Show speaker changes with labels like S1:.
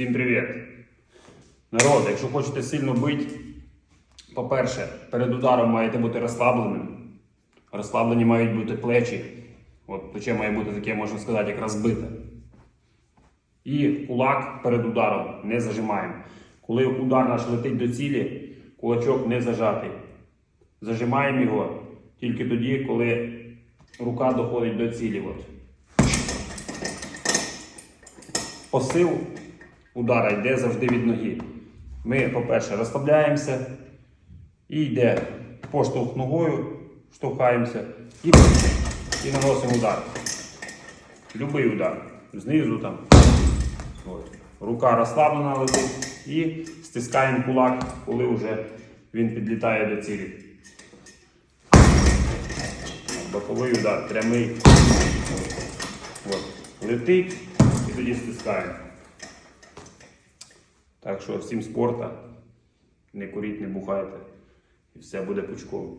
S1: Всім привіт! Народ, якщо хочете сильно бити, по-перше, перед ударом маєте бути розслабленим. Розслаблені мають бути плечі. От плече має бути таке, можна сказати, як розбите. І кулак перед ударом не зажимаємо. Коли удар наш летить до цілі, кулачок не зажатий. Зажимаємо його тільки тоді, коли рука доходить до цілі. От. Посил удара йде завжди від ноги. Ми, по-перше, розслабляємося і йде поштовх ногою, штовхаємося і, і наносимо удар. Любий удар. Знизу там. От. Рука розслаблена летить і стискаємо кулак, коли вже він підлітає до цілі. Боковий удар, прямий. От. Летить і тоді стискаємо. Так що всім спорта, не куріть, не бухайте, і все буде пучково.